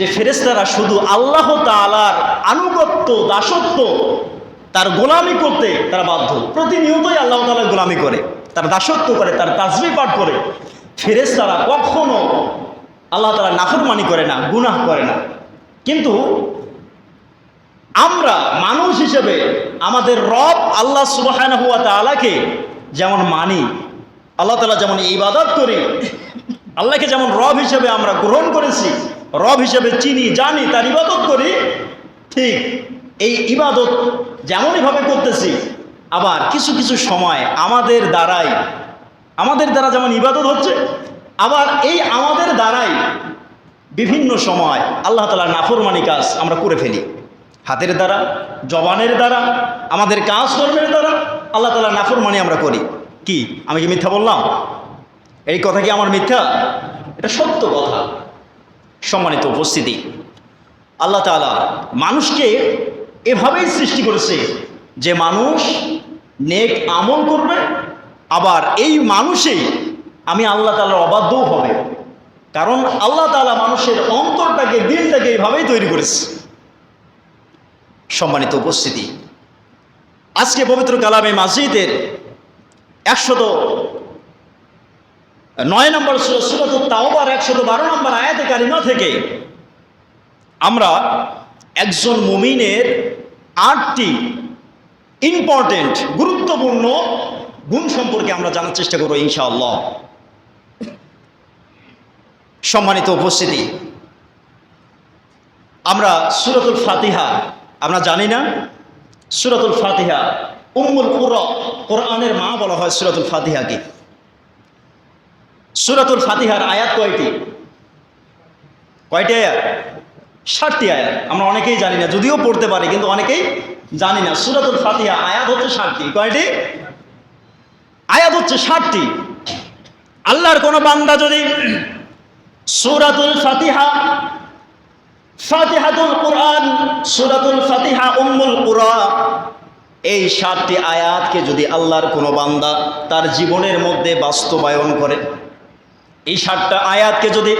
যে ফেরেস্তারা শুধু আল্লাহ তালার আনুগত্য, দাসত্ব তার গোলামি করতে তারা বাধ্য। প্রতিনিয়তই আল্লাহ তালার গোলামি করে, তার দাসত্ব করে, তার তাজবি পাঠ করে। ফেরেস্তারা কখনো আল্লাহ তালা নাফরমানি করে না, গুনাহ করে না। কিন্তু আমরা মানুষ হিসেবে আমাদের রব আল্লাহ সুবাহ তালাকে যেমন মানি, আল্লাহ তালা যেমন ইবাদত করি, আল্লাহকে যেমন রব হিসেবে আমরা গ্রহণ করেছি রব হিসেবে চিনি, জানি, তার ইবাদত করি, ঠিক এই ইবাদত যেমনইভাবে করতেছি, আবার কিছু কিছু সময় আমাদের দ্বারাই, আমাদের দ্বারা যেমন ইবাদত হচ্ছে, আবার এই আমাদের দ্বারাই বিভিন্ন সময় আল্লাহ তালার নাফরমানি কাজ আমরা করে ফেলি। হাতের দ্বারা, জবানের দ্বারা, আমাদের কাজকর্মের দ্বারা আল্লাহ তালা নাফরমানি আমরা করি। কি? আমি কি মিথ্যা বললাম? এই কথা কি আমার মিথ্যা? এটা সত্য কথা। সম্মানিত উপস্থিতি। আল্লাহ তালা মানুষকে এভাবেই সৃষ্টি করেছে যে মানুষ নেক আমল করবে, আবার এই মানুষেই আমি আল্লাহ তালার অবাধ্যও হবে। কারণ আল্লাহ তালা মানুষের অন্তরটাকে, দিলটাকে এইভাবেই তৈরি করেছে। সম্মানিত উপস্থিতি। আজকে পবিত্র কালামে মাসজিদের একশত নয় নম্বর সুরত তাওবার, একশত বারো নম্বর আয়াতে কারিমা থেকে আমরা একজন মুমিনের আটটি ইম্পর্টেন্ট গুরুত্বপূর্ণ গুণ সম্পর্কে আমরা জানার চেষ্টা করব ইনশাআল্লাহ। সম্মানিত উপস্থিতি, আমরা সুরতুল ফাতিহা, আমরা জানি না, সুরতুল ফাতিহা উম্মুল কুর কোরআনের মা বলা হয় সুরতুল ফাতিহাকে সুরাতুল ফাতিহার আয়াত কয়টি? কয়টি আয়াত? ষাটটি আয়াত। আমরা অনেকেই জানি না, যদিও পড়তে পারি, কিন্তু অনেকেই জানি না। সুরাতুল ফাতিহা আয়াত হচ্ছে ষাটটি। কয়টি? আয়াত হচ্ছে ষাটটি। আল্লাহর কোনো বান্দা যদি সুরাতুল ফাতিহা, ফাতিহাতুল কোরআন, সুরাতুল ফাতিহা উম্মুল কুরা এই সাতটি আয়াতকে যদি আল্লাহর কোনো বান্দা তার জীবনের মধ্যে বাস্তবায়ন করে এই সাতটা আয়াতকে যদি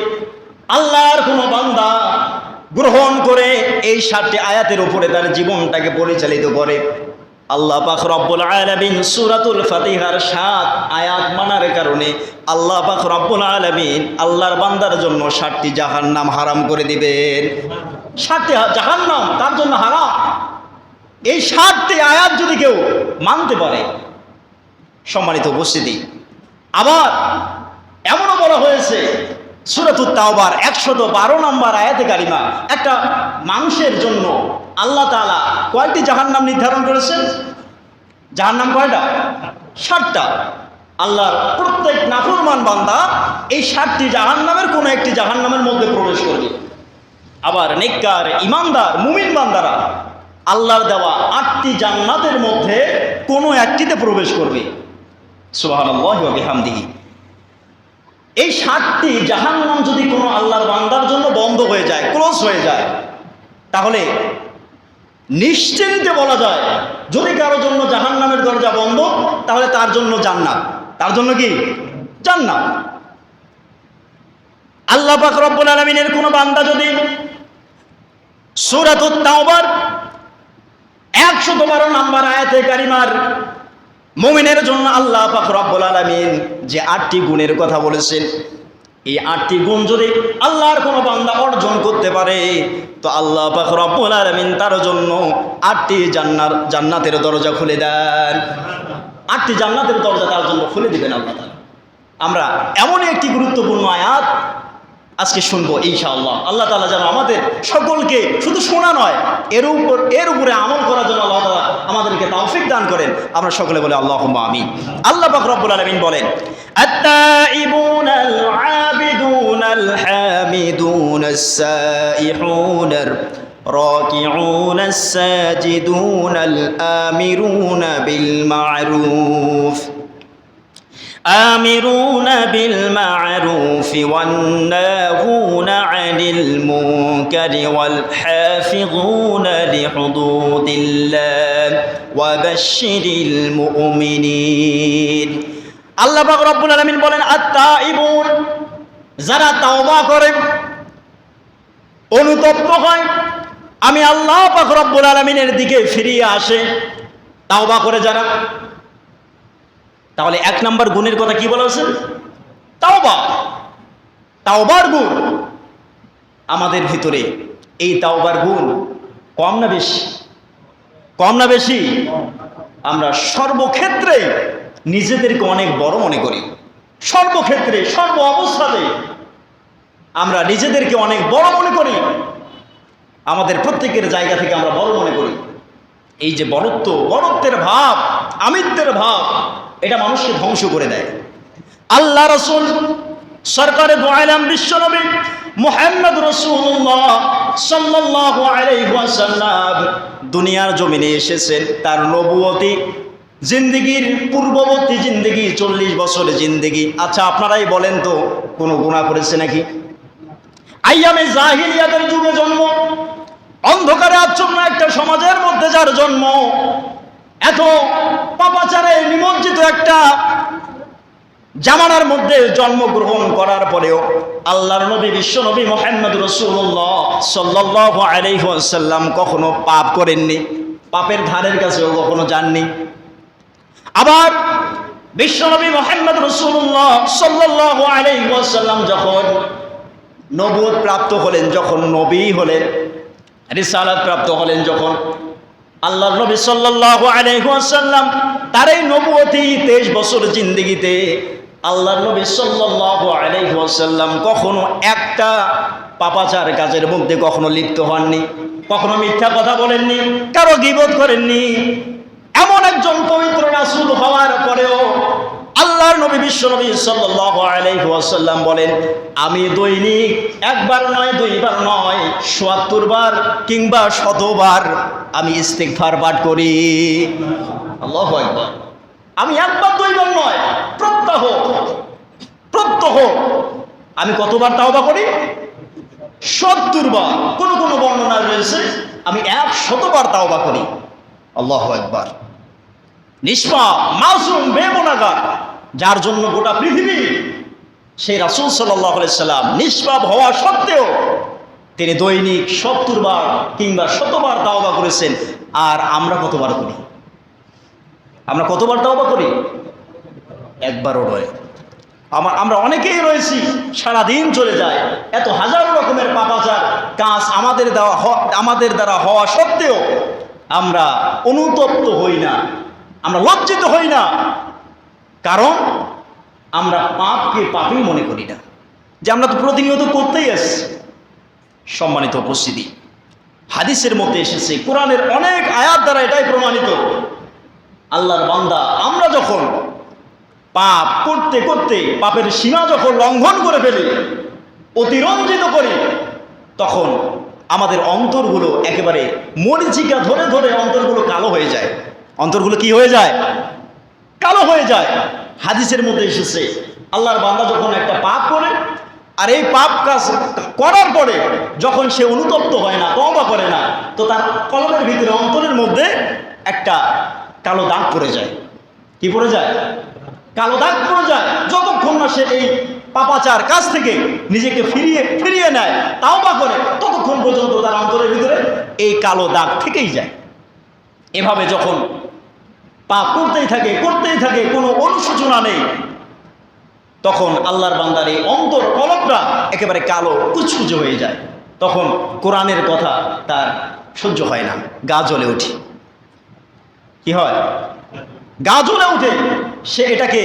আল্লাহর কোনো বান্দা গ্রহণ করে, এই সাতটি আয়াতের উপরে তার জীবনটাকে পরিচালিত করে। আল্লাহ পাক রব্বুল আলামিন সূরাতুল ফাতিহার সাত আয়াত মানার কারণে আল্লাহ পাক রব্বুল আলামিন আল্লাহর বান্দার জন্য সাতটি জাহান্নাম হারাম করে দিবেন। সাতটি জাহান্নাম তার জন্য হারাম। এই সাতটি আয়াত যদি কেউ মানতে পারে, সম্মানিত উপস্থিতি, আবার এমনও বলা হয়েছে, সুরাতুত তাওবার একশত বারো নম্বর আয়াতে কারিমা, একটা মানুষের জন্য আল্লাহ তালা কয়টি জাহান্নাম নির্ধারণ করেছেন? জাহান্নাম কয়টা? ষাটটা। আল্লাহর প্রত্যেক নাফরমান বান্দা এই ষাটটি জাহান নামের কোনো একটি জাহান্নামের মধ্যে প্রবেশ করবে। আবার নেককার, ইমানদার, মুমিন বান্দারা আল্লাহর দেওয়া আটটি জান্নাতের মধ্যে কোনো একটিতে প্রবেশ করবে। সুবাহানহামদিহি এই সাতটি জাহান্নাম যদি কোনো আল্লাহর বান্দার জন্য বন্ধ হয়ে যায়, ক্লোজ হয়ে যায়, তাহলে নিশ্চিন্তে বলা যায়, যদি কারও জন্য জাহান্নামের দরজা বন্ধ, তাহলে তার জন্য জান্নাত। তার জন্য কি? জান্নাত। আল্লাহ পাক রব্বুল আলমিনের কোনো বান্দা যদি সুরাতুত তাওবার একশত বারো নাম্বার আয়াতে কারিমার মুমিনের জন্য আল্লাহ পাক আলামিন যে আটটি গুণের কথা বলেছেন, এই আটটি গুণ যদি আল্লাহর কোনো বান্দা অর্জন করতে পারে, তো আল্লাহ পাক আলামিন তার জন্য আটটি জান্নার, জান্নাতের দরজা খুলে দেন। আটটি জান্নাতের দরজা তার জন্য খুলে দিবেন আল্লাহ আমরা এমনই একটি গুরুত্বপূর্ণ আয়াত আজকে শুনবো ইনশাআল্লাহ আল্লাহ তালা যেন আমাদের সকলকে শুধু শোনা নয় এর উপর এর উপরে আমল করার জন্য আল্লাহ তালা আমাদেরকে তৌফিক দান করেন আমরা সকলে বলে আল্লাহ আমি আল্লাহ পাক রব্বুল আলামিন বলেন التائبون العابدون الحامدون السائحون الراكعون الساجدون الآمرون بالمعروف آمرون بالمعروف والناهون عن المنكر والحافظون لحدود الله وبشر المؤمنين আল্লাহ পাক রব্বুল আলামিন বলেন আত্তাইবুন যারা তাওবা করে অনুতপ্ত হয় আমি আল্লাহ পাক রব্বুল আলমিনের দিকে ফিরিয়ে আসে তাওবা করে যারা তাহলে এক নম্বর গুণের কথা কি বলা হয়েছে? তাওবা। তাওবার গুণ আমাদের ভিতরে। এই তাওবার গুণ কম না বেশি? কম না বেশি? আমরা সর্বক্ষেত্রে নিজেদেরকে অনেক বড় মনে করি। সর্বক্ষেত্রে, সর্ব অবস্থাতে আমরা নিজেদেরকে অনেক বড় মনে করি। আমাদের প্রত্যেকের জায়গা থেকে আমরা বড় মনে করি। এই যে বড়ত্ব, বড়ত্বের ভাব, আমিত্বের ভাব এটা মানুষকে ধ্বংস করে দেয়। আল্লাহ রসুল, সরকারে দোয়ালাম বিশ্বনবী মোহাম্মদ রসুল্লাহ দুনিয়ার জমিনে এসেছেন, তার নবুয়তি জিন্দিগির পূর্ববর্তী জিন্দিগি, চল্লিশ বছরের জিন্দিগি। আচ্ছা আপনারাই বলেন তো, কোনো গুণা করেছে নাকি? আইয়ামে জাহিলিয়াতের যুগে জন্ম, অন্ধকারে আচ্ছন্ন একটা সমাজের মধ্যে যার জন্ম এত পাপাচারে নিমজ্জিত একটা জামানার মধ্যে জন্মগ্রহণ করার পরেও আল্লাহর নবী, বিশ্ব নবী মোহাম্মদ রসুল্লাহ সাল্লাহ আলাইসাল্লাম কখনো পাপ করেননি, পাপের ধারের কাছেও কখনো যাননি। আবার বিশ্বনবী মোহাম্মদ রসুল্লাহ সাল্লাহ আলাইসাল্লাম যখন নবুয়ত প্রাপ্ত হলেন, যখন নবী হলেন, রিসালাত প্রাপ্ত হলেন, যখন আল্লাহ নবী সাল্লাহ আলাইসাল্লাম তার এই নবুয়তি তেইশ বছর জিন্দিগিতে আল্লাহ নবী সাল্লাহ আলাইসাল্লাম কখনো একটা পাপাচার কাজের মধ্যে কখনো লিপ্ত হননি, কখনো মিথ্যা কথা বলেননি, কারও গিবোধ করেননি। এমন একজন পবিত্র রাসূল হওয়ার পরেও আল্লাহর নবী, বিশ্ব নবী ওয়াসাল্লাম বলেন, আমি দৈনিক একবার নয়, দুইবার নয়, চুয়াত্তর বার কিংবা শতবার আমি ইস্তেগফার পাঠ করি। আল্লাহু আকবার। আমি একবার, দুইবার নয়, প্রত্যহ প্রত্যহ আমি কতবার তাওবা করি? সত্তর বার। কোনো, কোন বর্ণনা রয়েছে, আমি এক শতবার তাওবা করি। আল্লাহ একবার নিষ্পাপ মাসুম বেমনাগার যার জন্য গোটা পৃথিবী সেই রাসুল সাল্লাম নিষ্পাপ হওয়া সত্ত্বেও তিনি দৈনিক সত্তর বার কিংবা শতবার দাওবা করেছেন, আর আমরা কতবার করি? আমরা কতবার দাওবা করি? একবারও নয়। আমার আমরা অনেকেই রয়েছি, সারাদিন চলে যায়, এত হাজার রকমের পাপাচার, কাজ আমাদের দেওয়া আমাদের দ্বারা হওয়া সত্ত্বেও আমরা অনুতপ্ত হই না, আমরা লজ্জিত হই না। কারণ আমরা পাপকে পাপই মনে করি না, যে আমরা তো প্রতিনিয়ত করতেই আসছি। সম্মানিত উপস্থিতি, হাদিসের মধ্যে এসেছে, কোরআনের অনেক আয়াত দ্বারা এটাই প্রমাণিত। আল্লাহর বান্দা, আমরা যখন পাপ করতে করতে পাপের সীমা যখন লঙ্ঘন করে ফেলি, অতিরঞ্জিত করি, তখন আমাদের অন্তরগুলো একেবারে মরিচিকা ধরে ধরে অন্তরগুলো কালো হয়ে যায়। অন্তরগুলো কি হয়ে যায়? কালো হয়ে যায়। হাদিসের মধ্যে এসেছে, আল্লাহর বান্দা যখন একটা পাপ করে, আর এই পাপ কাজ করার পরে যখন সে অনুতপ্ত হয় না তবা করে না, তো তার কলমের ভিতরে, অন্তরের মধ্যে একটা কালো দাগ পড়ে যায়। কি পড়ে যায়? কালো দাগ পড়ে যায়। যতক্ষণ না সে এই পাপাচার কাছ থেকে নিজেকে ফিরিয়ে ফিরিয়ে নেয় তাও বা করে, ততক্ষণ পর্যন্ত তার অন্তরের ভিতরে এই কালো দাগ থেকেই যায়। এভাবে যখন পাপ করতেই থাকে করতেই থাকে, কোনো অনুশোচনা নেই। তখন আল্লাহর বান্দার এই অন্তর কলকটা একেবারে কালো, কুচকুচে হয়ে যায়। তখন কোরআনের কথা তার সহ্য হয় না, গা জ্বলে ওঠে। কি হয়? গা জ্বলে উঠে সে এটাকে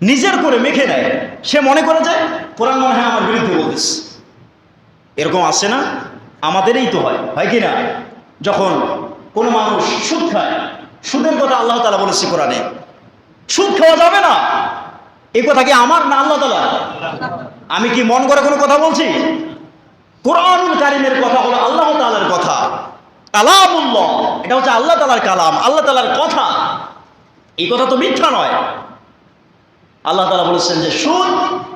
নিজের করে মেখে নেয়। সে মনে করে যে, কোরআন মনে হয় আমার বিরুদ্ধে বলতেছে। এরকম আসে না? আমাদেরই তো হয় হয় কি না? যখন কোনো মানুষ সুদ খায় সুদের কথা আল্লাহ তালা বলেছে কোরআনে। সুদ খাওয়া যাবে না। এই কথা কি আমার না আল্লাহ তালা আমি কি মন করে কোনো কথা বলছি? কোরআনুল কারিমের কথা হলো আল্লাহ তালার কথা। কালামুল্লাহ, এটা হচ্ছে আল্লাহ তালার কালাম, আল্লাহ তালার কথা। এই কথা তো মিথ্যা নয়। আল্লাহ তালা বলেছেন যে, সুদ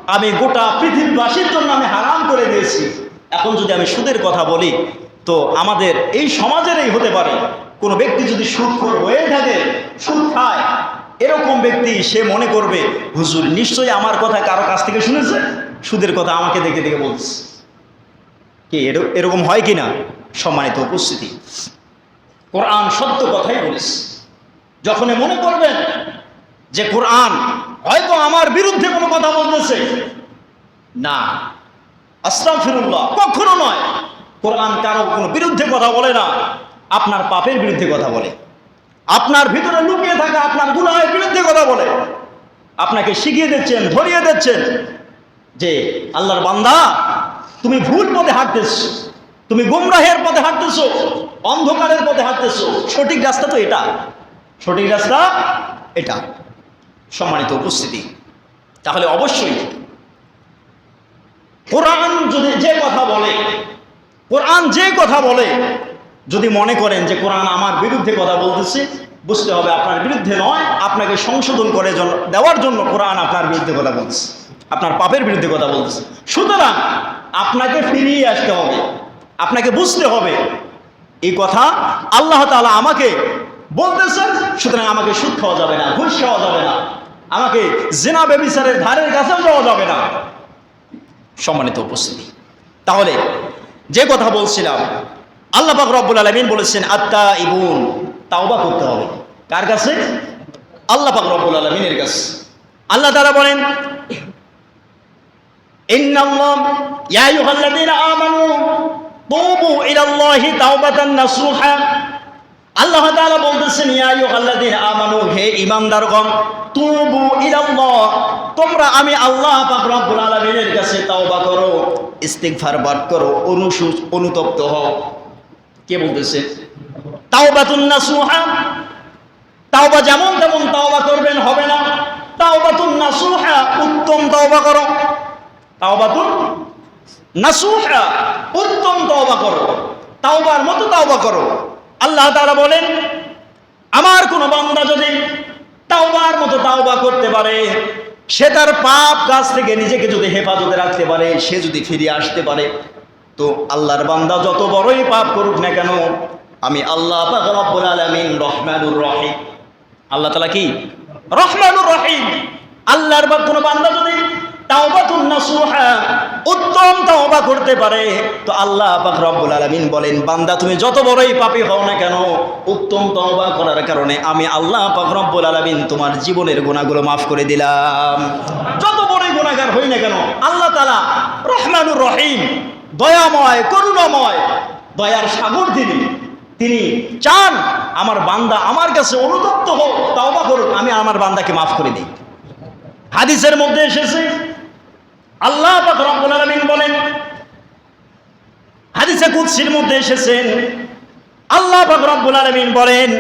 আমি গোটা পৃথিবীবাসীর জন্য আমি হারাম করে দিয়েছি। এখন যদি আমি সুদের কথা বলি, তো আমাদের এই সমাজেরই হতে পারে। কোনো ব্যক্তি যদি সুদ হয়ে থাকে সুদ খায়, এরকম ব্যক্তি সে মনে করবে, হুজুর, নিশ্চয়ই আমার কথা কারও কাছ থেকে শুনেছে? সুদের কথা আমাকে দেখে দেখে বলছে কি এরকম হয় কি না সম্মানিত উপস্থিতি। কোরআন সত্য কথাই বলেছে। যখনই মনে করবেন যে কোরআন হয়তো আমার বিরুদ্ধে কোনো কথা বলতেছে, না আসলাম ফিরুল্লাহ কখনো নয়। কোরআন কারও কোনো বিরুদ্ধে কথা বলে না। আপনার পাপের বিরুদ্ধে কথা বলে। আপনার ভিতরে লুকিয়ে থাকা আপনার গুনাহের বিরুদ্ধে কথা বলে। আপনাকে শিখিয়ে দিচ্ছেন, ধরিয়ে দিচ্ছেন যে আল্লাহর বান্দা, তুমি ভুল পথে হাঁটতেছ, তুমি গুমরাহের পথে হাঁটতেছো, অন্ধকারের পথে হাঁটতেছো। সঠিক রাস্তা তো এটা। সঠিক রাস্তা এটা। সম্মানিত উপস্থিতি, তাহলে অবশ্যই কোরআন যদি যে কথা বলে, কোরআন যে কথা বলে যদি মনে করেন যে কোরআন আমার বিরুদ্ধে কথা বলতেছে, বুঝতে হবে আপনার বিরুদ্ধে নয়, আপনাকে সংশোধন করে দেওয়ার জন্য কোরআন আপনার বিরুদ্ধে কথা বলছে আপনার পাপের বিরুদ্ধে কথা বলছে সুতরাং আপনাকে ফিরিয়ে আসতে হবে, আপনাকে বুঝতে হবে, এই কথা আল্লাহ তাআলা আমাকে বলতেছেন, সুতরাং আমাকে সুদ খাওয়া যাবে না, ঘুষ খাওয়া যাবে না, আমাকে জেনা বেবিচারের ধারের কাছেও যাওয়া যাবে না। সম্মানিত উপস্থিতি। তাহলে যে কথা বলছিলাম আল্লাহ পাক রব্বুল আলমিন বলেছেন আত্মা ইবুন তাওবা করতে হবে। কার কাছে? আল্লাহ পাক রব্বুল আলমিনের কাছে। আল্লাহ তারা বলেন আল্লাহ তাআলা বলতেছেন, ইয়া আইয়ুহাল্লাযীনা আমানু, হে ঈমানদারগণ, তুবু ইলাল্লাহ, তোমরা আমি আল্লাহ পাক রব্বুল তাওবা করো, ইস্তিগফার পাঠ করো, অনুসু, অনুতপ্ত হও। কে বলতেছে? তাওবাতুন নাসুহা। তাওবা যেমন তেমন তাওবা করবেন, হবে না। তাওবাতুন নাসুহা, উত্তম তাওবা করো। তাওবাতুন নাসুহা, উত্তম তওবা করো। তাওবার মতো তাওবা করো। আল্লাহ তাআলা বলেন, আমার কোন বান্দা যদি তাওবার মতো তাওবা করতে পারে, সে তার পাপ কাজ থেকে নিজেকে যদি হেফাজতে রাখতে পারে, সে যদি ফিরে আসতে পারে তো আল্লাহর বান্দা যত বড়ই পাপ করুক না কেন, আমি আল্লাহ রব্বুল আলামিন রহমানুর রহিম। আল্লাহ তালা কি? রহমানুর রহিম। আল্লাহর বা কোনো বান্দা যদি তাওবাতুন উত্তম করতে পারে, তো আল্লাহ বলেন, বান্দা তুমি যত হও না কেন, উত্তম তাওবা করার কারণে আমি আল্লাহ তোমার জীবনের গুনাহগুলো মাফ করে দিলাম। যত বড়ই গুনাহগার হই না কেন, আল্লাহ রহমানুর রহিম। দয়াময়, করুণাময়, দয়ার সাগর তিনি তিনি চান আমার বান্দা আমার কাছে অনুতপ্ত হোক, তাওবা করুক, আমি আমার বান্দাকে মাফ করে দিই। হাদিসের মধ্যে এসেছে, আল্লাহ রব্বুল আলামিন বলেন, হাদিসে কুদসির মধ্যে এসেছেন আল্লাহ রব্বুল আলামিন বলেন,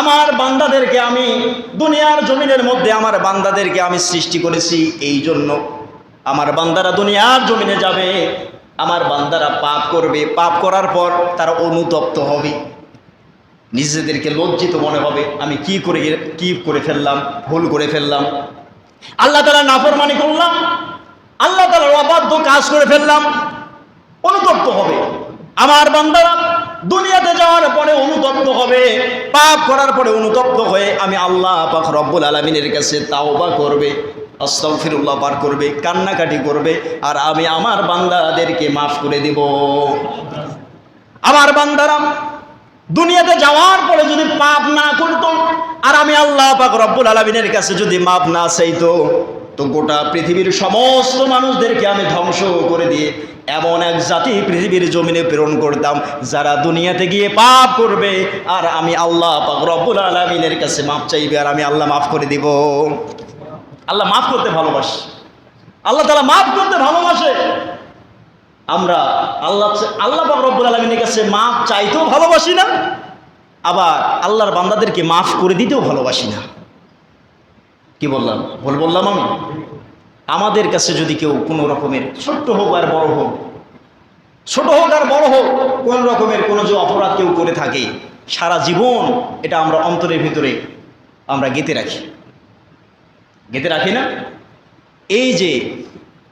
আমার বান্দাদেরকে আমি দুনিয়ার জমিনের মধ্যে আমার বান্দাদেরকে আমি সৃষ্টি করেছি এই জন্য আমার বান্দারা দুনিয়ার জমিনে যাবে আমার বান্দারা পাপ করবে। পাপ করার পর তারা অনুতপ্ত হবে। নিজেদেরকে লজ্জিত মনে হবে, আমি কি করে কি করে ফেললাম, ভুল করে ফেললাম। আল্লাহ তালা নাফরমানি করলাম। আল্লাহ তালার অবাধ্য কাজ করে ফেললাম। অনুতপ্ত হবে। আমার বান্দারা দুনিয়াতে যাওয়ার পরে অনুতপ্ত হবে। পাপ করার পরে অনুতপ্ত হয়ে আমি আল্লাহ পাক রব্বুল আলমিনের কাছে তাওবা করবে। আস্তাগফিরুল্লাহ পার করবে, কান্নাকাটি করবে, আর আমি আমার বান্দাদেরকে মাফ করে দিব। আমার বান্দারা দুনিয়াতে যাওয়ার পরে যদি পাপ না করতো, আর আমি আল্লাহ পাক রব্বুল আলমিনের কাছে যদি মাপ না চাইতো, তো গোটা পৃথিবীর সমস্ত মানুষদেরকে আমি ধ্বংস করে দিয়ে এমন এক জাতি পৃথিবীর জমিনে প্রেরণ করতাম, যারা দুনিয়াতে গিয়ে পাপ করবে, আর আমি আল্লাহ পাক রব্বুল আলমিনের কাছে মাপ চাইবে, আর আমি আল্লাহ মাফ করে দিব। আল্লাহ মাফ করতে ভালোবাসে। আল্লাহ তালা মাফ করতে ভালোবাসে। আমরা আল্লাহ আল্লাহ রব্বুল আলমিনের কাছে মাফ চাইতেও ভালোবাসি না, আবার আল্লাহর বান্দাদেরকে মাফ করে দিতেও ভালোবাসি না। কি বললাম? ভুল বললাম আমি? আমাদের কাছে যদি কেউ কোনো রকমের ছোট্ট হোক আর বড় হোক, ছোট হোক আর বড় হোক, কোন রকমের কোনো যে অপরাধ কেউ করে থাকে, সারা জীবন এটা আমরা অন্তরের ভিতরে আমরা গেঁথে রাখি। গেঁথে রাখি না। এই যে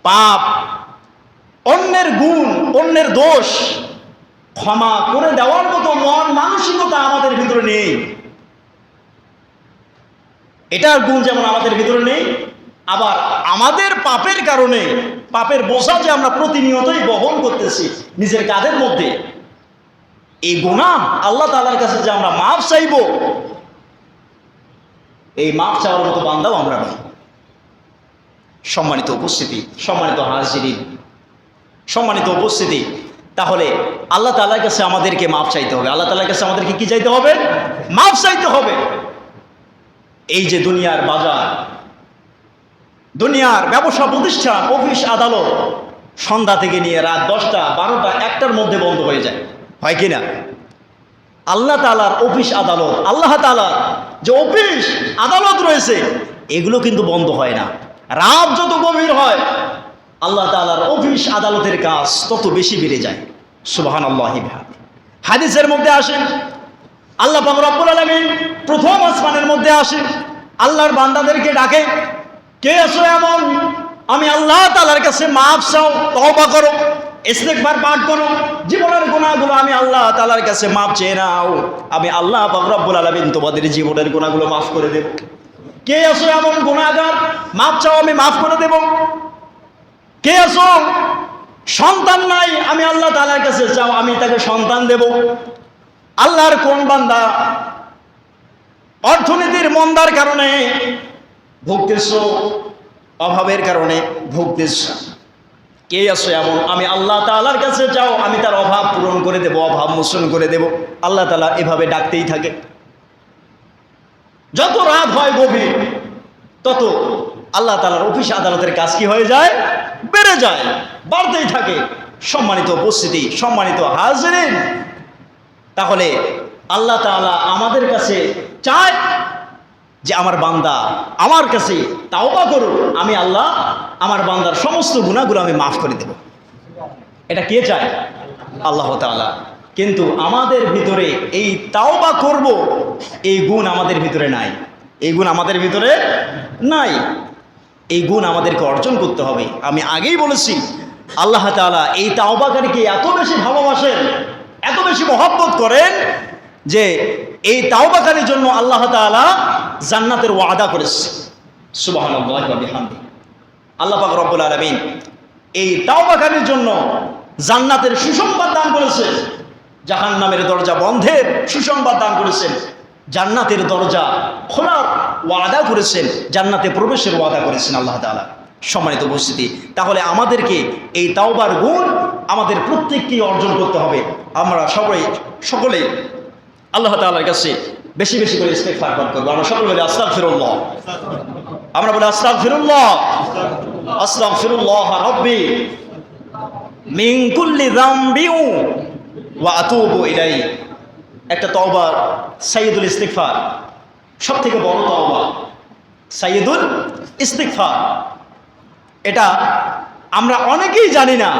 পাপ, অন্যের গুণ, অন্যের দোষ ক্ষমা করে দেওয়ার মতো মন মানসিকতা আমাদের ভিতরে নেই। এটার গুণ যেমন আমাদের ভিতরে নেই, আবার আমাদের পাপের কারণে, পাপের বোঝা যে আমরা প্রতিনিয়তই বহন করতেছি নিজের কাঁধের মধ্যে, এই গুণা আল্লাহ তালার কাছে যে আমরা মাফ চাইব এই মাপ চাওয়ার মতো বান্দাও আমরা নই। সম্মানিত উপস্থিতি, সম্মানিত হাজিরিন, সম্মানিত উপস্থিতি। তাহলে আল্লাহ তালার কাছে আমাদেরকে মাপ চাইতে হবে। আল্লাহ তালার কাছে আমাদেরকে কি চাইতে হবে? মাপ চাইতে হবে। এই যে দুনিয়ার বাজার, দুনিয়ার ব্যবসা প্রতিষ্ঠান, অফিস আদালত সন্ধ্যা থেকে নিয়ে রাত দশটা, বারোটা, একটার মধ্যে বন্ধ হয়ে যায়। হয় কি না? আল্লাহ তালার অফিস আদালত, আল্লাহ তালার যে অফিস আদালত রয়েছে, এগুলো কিন্তু বন্ধ হয় না। রাত যত গভীর হয়, আল্লাহ তালার অফিস আদালতের কাজ তত বেশি বেড়ে যায়। সুবাহান আল্লাহ হাদিসের মধ্যে আসেন, আল্লাহ রব্বুল আলামিন প্রথম আসমানের মধ্যে আসে আল্লাহর বান্দাদেরকে ডাকে, কে আছো এমন? আমি আল্লাহ তালার কাছে মাফ চাও, তওবা করো। ইস্তেগফার পাঠ করো। জীবনের গুণাগুলো আমি আল্লাহ তালার কাছে মাফ চেয়ে নাও। আমি আল্লাহ রব্বুল আলামিন তোমাদের জীবনের গুণাগুলো মাফ করে দেব। কে আসো এমন গুণাগার? মাফ চাও, আমি মাফ করে দেব। কে আসো সন্তান নাই, আমি আল্লাহ তালার কাছে চাও, আমি তাকে সন্তান দেব। আল্লাহর কোন বান্দা অর্থনীতির মন্দার কারণে ভুগতেছ, অভাবের কারণে ভুগতেছ? কে আছে এমন? আমি আল্লাহ তালার কাছে যাও আমি তার অভাব পূরণ করে দেব, অভাব মোচন করে দেব। আল্লাহ তালা এভাবে ডাকতেই থাকে। যত রাত হয় গভীর, তত আল্লাহ তালার অফিস আদালতের কাজ কি হয়ে যায়? বেড়ে যায়, বাড়তেই থাকে। সম্মানিত উপস্থিতি, সম্মানিত হাজরিন, তাহলে আল্লাহ তাআলা আমাদের কাছে চায় যে আমার বান্দা আমার কাছে তাওবা করুন আমি আল্লাহ আমার বান্দার সমস্ত গুণাগুলো আমি মাফ করে দেব। এটা কে চায়? আল্লাহ তাআলা। কিন্তু আমাদের ভিতরে এই তাওবা করব, এই গুণ আমাদের ভিতরে নাই। এই গুণ আমাদের ভিতরে নাই। এই গুণ আমাদেরকে অর্জন করতে হবে। আমি আগেই বলেছি, আল্লাহ তাআলা এই তাওবাকারীকে এত বেশি ভালোবাসেন, এত বেশি মহব্বত করেন যে এই তাওবাকারীর জন্য আল্লাহ তাআলা জান্নাতের ওয়াদা করেছে। বিহামদি আল্লাহ পাক রব্বুল আলামিন এই তাওবাকারীর জন্য জান্নাতের সুসংবাদ দান করেছে। জাহান্নামের দরজা বন্ধের সুসংবাদ দান করেছেন। জান্নাতের দরজা খোলার ওয়াদা করেছেন। জান্নাতে প্রবেশের ওয়াদা করেছেন আল্লাহ তাআলা। সম্মানিত উপস্থিতি, তাহলে আমাদেরকে এই তাওবার গুণ আমাদের প্রত্যেককেই অর্জন করতে হবে। আমরা সবাই, সকলেই আল্লাহ তাআলার কাছে বেশি বেশি করে ইস্তেগফার পাঠ করব। আমরা সকলে বলি, আস্তাগফিরুল্লাহ। আমরা বলি, আস্তাগফিরুল্লাহ। আস্তাগফিরুল্লাহ রাব্বি মিন কুল্লি যামবিউ ওয়া আতুবু ইলাইহি। একটা তওবা, সাইয়্যিদুল ইস্তিগফার। সব থেকে বড় তওবা, সাইয়্যিদুল ইস্তিগফার। এটা আমরা অনেকেই জানি না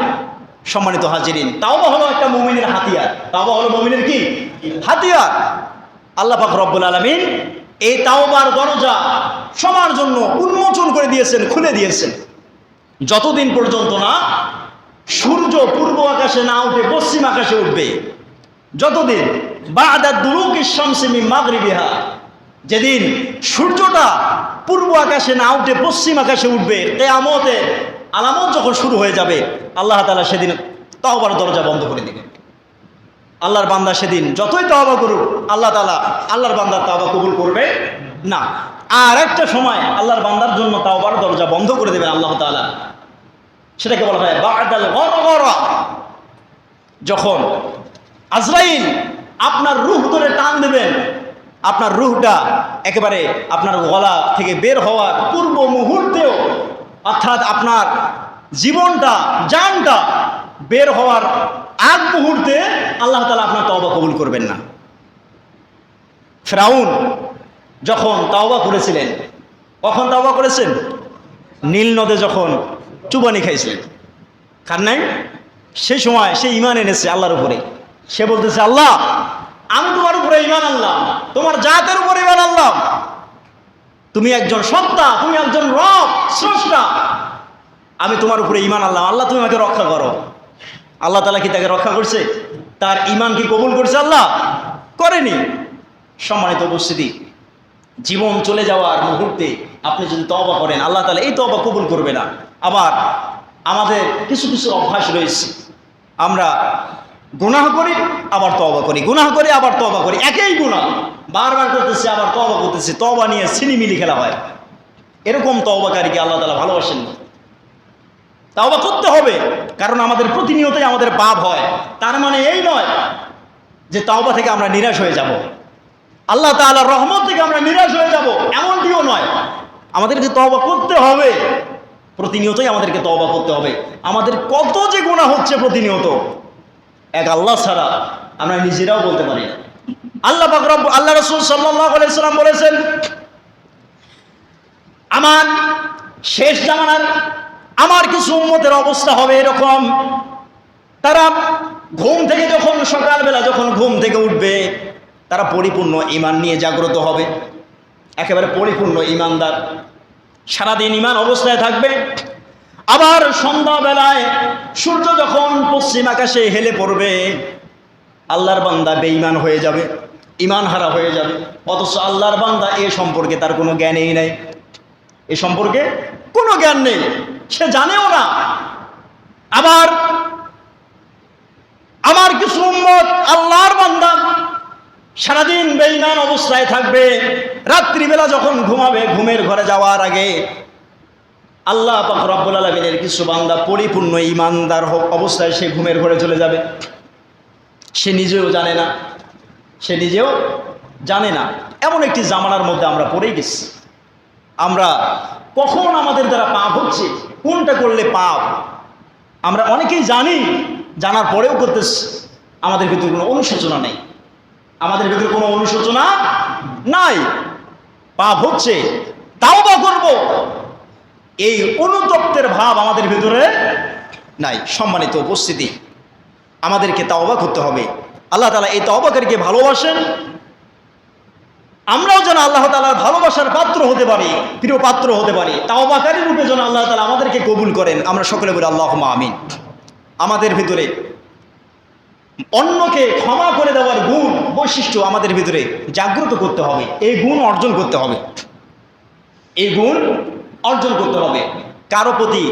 সম্মানিত হাজিরিন, তাওবা হলো একটা মুমিনের হাতিয়ার। তাওবা হলো মুমিনের কি? হাতিয়ার। আল্লাহ পাক রব্বুল আলামিন এই তাওবার দরজা সবার জন্য উন্মোচন করে দিয়েছেন, খুলে দিয়েছেন। যতদিন পর্যন্ত না সূর্য পূর্ব আকাশে না উঠে পশ্চিম আকাশে উঠবে, যতদিন বাদা দুলুকি শামসিমি মাগরিবিহা, যেদিন সূর্যটা পূর্ব আকাশে না উঠে পশ্চিম আকাশে উঠবে, কেয়ামতে আলামত যখন শুরু হয়ে যাবে, আল্লাহ তাআলা সেদিন তহবার দরজা বন্ধ করে দিবেন। আল্লাহর বান্দা সেদিন যতই তওবা করুক, আল্লাহ তাআলা আল্লাহর বান্দার তওবা কবুল করবে না। আর একটা সময় আল্লাহর বান্দার জন্য তাওবার দরজা বন্ধ করে দেবেন আল্লাহ তাআলা। সেটাকে বলা হয় বাদাল যখন আজরাইল আপনার রুহ ধরে টান দেবেন, আপনার রুহটা একেবারে আপনার গলা থেকে বের হওয়ার পূর্ব মুহূর্তেও অর্থাৎ আপনার জীবনটা, জানটা বের হওয়ার আগ মুহূর্তে আল্লাহ তালা আপনার তওবা কবুল করবেন না। ফ্রাউন যখন তাওবা করেছিলেন, কখন তাওবা করেছেন? নীল নদে যখন চুবানি খাইছিলেন। খান নাই? সেই সময় সে ইমান এনেছে আল্লাহর উপরে। সে বলতেছে, আল্লাহ, আমি তোমার উপরে ইমান আনলাম, তোমার জাতের উপরে ইমান আনলাম তুমি একজন সত্তা, তুমি একজন রব, স্রষ্টা। আমি তোমার উপরে ইমান আল্লাহ আল্লাহ, তুমি আমাকে রক্ষা করো। আল্লাহ তালা কি তাকে রক্ষা করছে? তার ইমান কি কবুল করছে আল্লাহ? করেনি। সম্মানিত উপস্থিতি, জীবন চলে যাওয়ার মুহূর্তে আপনি যদি তবা করেন, আল্লাহ তালা এই তবা কবুল করবে না। আবার আমাদের কিছু কিছু অভ্যাস রয়েছে। আমরা গুনাহ করি, আবার তবা করি। গুনাহ করি, আবার তবা করি। একই গুনাহ। বারবার করতেছি, আবার তবা করতেছি। তবা নিয়ে সিনিমিলি খেলা হয়। এরকম তবাকারীকে আল্লাহ তালা ভালোবাসেন না। তাওবা করতে হবে, কারণ আমাদের প্রতিনিয়তই আমাদের পাপ হয়। তার মানে এই নয় যে তাওবা থেকে আমরা নিরাশ হয়ে যাব। আল্লাহ তাআলার রহমত থেকে আমরা নিরাশ হয়ে যাব, এমনটিও নয়। আমাদেরকে তওবা করতে হবে, প্রতিনিয়তই আমাদেরকে তওবা করতে হবে। আমাদের কত যে গুণা হচ্ছে প্রতিনিয়ত, এক আল্লাহ ছাড়া আমরা নিজেরাও বলতে পারি না। আল্লাহ আল্লাহ রসুল সাল্লাম বলেছেন, আমার শেষ জামানার, আমার কিছু উম্মতের অবস্থা হবে এরকম। তারা ঘুম থেকে যখন সকালবেলা যখন ঘুম থেকে উঠবে, তারা পরিপূর্ণ ইমান নিয়ে জাগ্রত হবে। একেবারে পরিপূর্ণ ইমানদার সারাদিন ইমান অবস্থায় থাকবে। আবার সন্ধ্যাবেলায় সূর্য যখন পশ্চিম আকাশে হেলে পড়বে আল্লাহর বান্দা বেঈমান হয়ে যাবে ইমান হারা হয়ে যাবে। অথচ আল্লাহর বান্দা এ সম্পর্কে তার কোনো জ্ঞানেই নেই। এ সম্পর্কে কোনো জ্ঞান নেই। সে জানেও না। আবার আমার কিছু উম্মত আল্লাহর বান্দা সারাদিন বেইমান অবস্থায় থাকবে, রাত্রিবেলা যখন ঘুমাবে, ঘুমের ঘরে যাওয়ার আগে আল্লাহ পাক রব্বুল আলমিনের কিছু বান্দা পরিপূর্ণ ইমানদার হোক অবস্থায় সে ঘুমের ঘরে চলে যাবে। সে নিজেও জানে না। সে নিজেও জানে না। এমন একটি জামানার মধ্যে আমরা পড়েই গেছি। আমরা কখন আমাদের দ্বারা পাপ হচ্ছে, কোনটা করলে পাপ, আমরা অনেকেই জানি, জানার পরেও করতেছি। আমাদের ভিতরে কোনো অনুশোচনা নেই। আমাদের ভিতরে কোনো অনুশোচনা নাই। পাপ হচ্ছে, তাও বা করব। এই অনুতপ্তের ভাব আমাদের ভিতরে নাই। সম্মানিত উপস্থিতি। আমাদেরকে তাওবা করতে হবে। আল্লাহ তালা এই তাওবাকারীকে ভালোবাসেন। আমরাও যেন আল্লাহ তালার ভালোবাসার পাত্র হতে পারি, প্রিয় পাত্র হতে পারি। তাওবাকারী রূপে যেন আল্লাহ তালা আমাদেরকে কবুল করেন। আমরা সকলে বলি আল্লাহ আমিন। আমাদের ভিতরে অন্যকে ক্ষমা করে দেওয়ার গুণ, বৈশিষ্ট্য আমাদের ভিতরে জাগ্রত করতে হবে। এই গুণ অর্জন করতে হবে। এই গুণ অর্জন করতে হবে। কারও প্রতি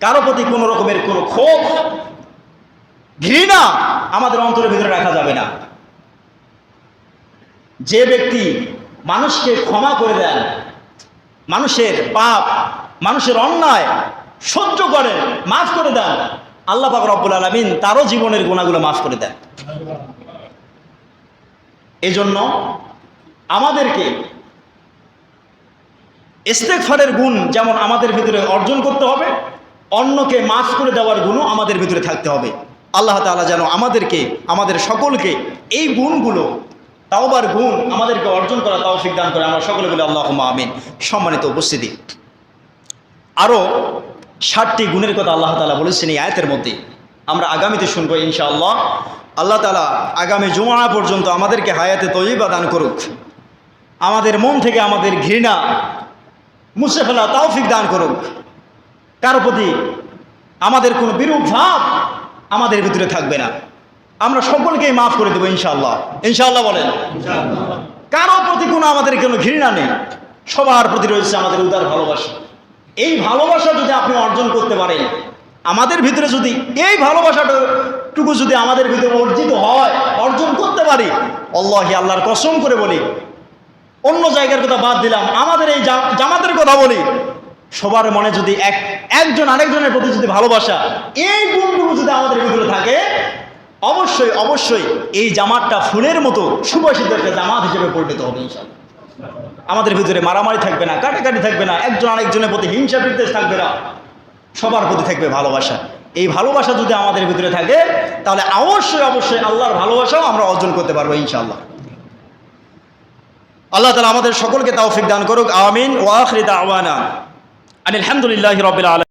কারও প্রতি কোনো রকমের কোনো ক্ষোভ ঘৃণা আমাদের অন্তরের ভিতরে রাখা যাবে না। যে ব্যক্তি মানুষকে ক্ষমা করে দেন, মানুষের পাপ, মানুষের অন্যায় সহ্য করেন, মাফ করে দেন, আল্লাহ পাক রব্বুল আলমিন তারও জীবনের গুণাগুলো মাফ করে দেন। এজন্য আমাদেরকে ইস্তেকফারের গুণ যেমন আমাদের ভিতরে অর্জন করতে হবে, অন্যকে মাফ করে দেওয়ার গুণও আমাদের ভিতরে থাকতে হবে। আল্লাহ তাআলা যেন আমাদেরকে, আমাদের সকলকে এই গুণগুলো, তাওবার গুণ আমাদেরকে অর্জন করা তৌফিক দান করে। আমরা সকলে বলে আল্লাহ আমিন। সম্মানিত উপস্থিতি। আরও ষাটটি গুণের কথা আল্লাহ তালা বলেছেন এই আয়তের মধ্যে। আমরা আগামীতে শুনব ইনশাআল্লাহ। আল্লাহ তালা আগামী জুমা পর্যন্ত আমাদেরকে হায়াতে তৈবা দান করুক। আমাদের মন থেকে আমাদের ঘৃণা মুছে ফেলা তৌফিক দান করুক। কারও প্রতি আমাদের কোনো বিরূপ ভাব আমাদের ভিতরে থাকবে না। আমরা সকলকেই মাফ করে দেবো ইনশাআল্লাহ। ইনশাআল্লাহ বলেন। কারও প্রতি কোনো আমাদের কোনো ঘৃণা নেই। সবার প্রতি রয়েছে আমাদের উদার ভালোবাসা। এই ভালোবাসা যদি আপনি অর্জন করতে পারেন, আমাদের ভিতরে যদি এই ভালোবাসাটুকু যদি আমাদের ভিতরে অর্জিত হয়, অর্জন করতে পারি আল্লাহি আল্লাহর কসম করে বলি, অন্য জায়গার কথা বাদ দিলাম, আমাদের এই জামাতের কথা বলি, সবার মনে যদি এক একজন আরেকজনের প্রতি যদি ভালোবাসা এই গুণগুলো যদি আমাদের ভিতরে থাকে, অবশ্যই অবশ্যই এই জামাতটা ফুলের মতো সুবাসিত একটা জামাত হিসেবে পরিণত হবে ইনশাল্লাহ আমাদের ভিতরে মারামারি থাকবে না, কাটাকাটি থাকবে না, একজন আরেকজনের প্রতি হিংসা বিদ্বেষ থাকবে না, সবার প্রতি থাকবে ভালোবাসা। এই ভালোবাসা যদি আমাদের ভিতরে থাকে, তাহলে অবশ্যই অবশ্যই আল্লাহর ভালোবাসাও আমরা অর্জন করতে পারব ইনশাল্লাহ আল্লাহ তালা আমাদের সকলকে তাওফিক দান করুক, আমিন ওয়াখরিদ আওয়ানা আলহামদুলিল্লাহ রবিল